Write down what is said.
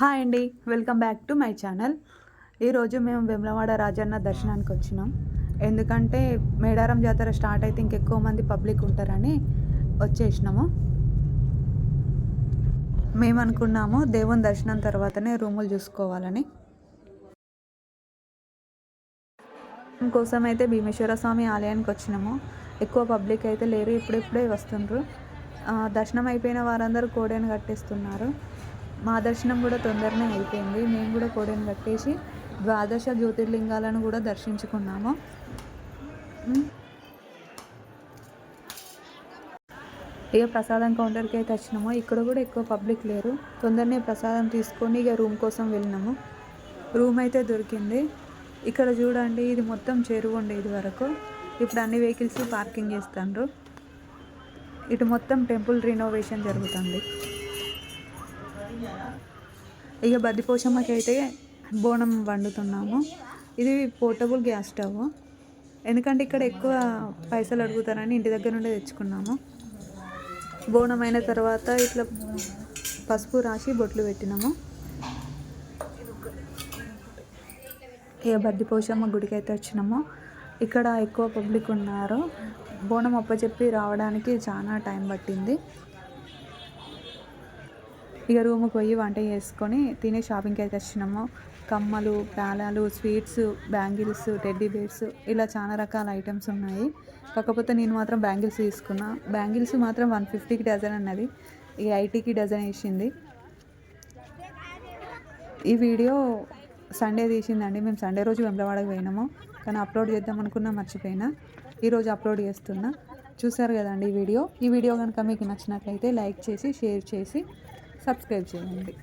Hi అండి welcome back to my channel. ఈరోజు మేము వెమ్లవాడ రాజన్న దర్శనానికి వచ్చినాం. ఎందుకంటే మేడారం జాతర స్టార్ట్ అయితే ఇంకెక్కువ మంది పబ్లిక్ ఉంటారని వచ్చేసినాము. మేము అనుకున్నాము దేవుని దర్శనం తర్వాతనే రూములు చూసుకోవాలని. కోసం అయితే భీమేశ్వర స్వామి ఆలయానికి వచ్చినాము. ఎక్కువ పబ్లిక్ అయితే లేరు ఇప్పుడిప్పుడే వస్తుండ్రు. దర్శనం అయిపోయిన వారందరూ కోడేను కట్టేస్తున్నారు. మా దర్శనం కూడా తొందరనే అయిపోయింది. మేము కూడా కోడని కట్టేసి ద్వాదశ జ్యోతిర్లింగాలను కూడా దర్శించుకున్నాము. ఇక ప్రసాదం కౌంటర్కి అయితే వచ్చినాము. ఇక్కడ కూడా ఎక్కువ పబ్లిక్ లేరు. తొందరనే ప్రసాదం తీసుకొని ఇక రూమ్ కోసం వెళ్ళినాము. రూమ్ అయితే దొరికింది. ఇక్కడ చూడండి ఇది మొత్తం చెరువు ఉండే ఇది వరకు. ఇప్పుడు అన్ని వెహికల్స్ పార్కింగ్ చేస్తాండ్రు. ఇటు మొత్తం టెంపుల్ రినోవేషన్ జరుగుతుంది. ఇక బద్దిపోషమ్మకి అయితే బోనం వండుతున్నాము. ఇది పోర్టబుల్ గ్యాస్ స్టవ్. ఎందుకంటే ఇక్కడ ఎక్కువ పైసలు అడుగుతారని ఇంటి దగ్గర నుండి తెచ్చుకున్నాము. బోనం అయిన తర్వాత ఇట్లా పసుపు రాసి బొట్లు పెట్టినాము. ఇక బద్దిపోషమ్మ గుడికి అయితే వచ్చినాము. ఇక్కడ ఎక్కువ పబ్లిక్ ఉన్నారు. బోనం అప్పచెప్పి రావడానికి చాలా టైం పట్టింది. ఇక రూమ్కి పోయి వంట చేసుకొని తినే షాపింగ్కి అయితే వచ్చినాము. కమ్మలు పేలాలు స్వీట్స్ బ్యాంగిల్స్ టెడ్డీ బేర్స్ ఇలా చాలా రకాల ఐటమ్స్ ఉన్నాయి. కాకపోతే నేను మాత్రం బ్యాంగిల్స్ తీసుకున్నా. బ్యాంగిల్స్ మాత్రం వన్ ఫిఫ్టీకి డజన్ అన్నది. ఇక ఐటీకి డజన్ వేసింది. ఈ వీడియో సండే తీసిందండి. మేము సండే రోజు వెంబడవాడకి పోయినాము. కానీ అప్లోడ్ చేద్దాం అనుకున్నా మర్చిపోయినా. ఈరోజు అప్లోడ్ చేస్తున్నా. చూసారు కదండి ఈ వీడియో ఈ వీడియో కనుక మీకు నచ్చినట్లయితే లైక్ చేసి షేర్ చేసి సబ్స్క్రైబ్ చేయండి.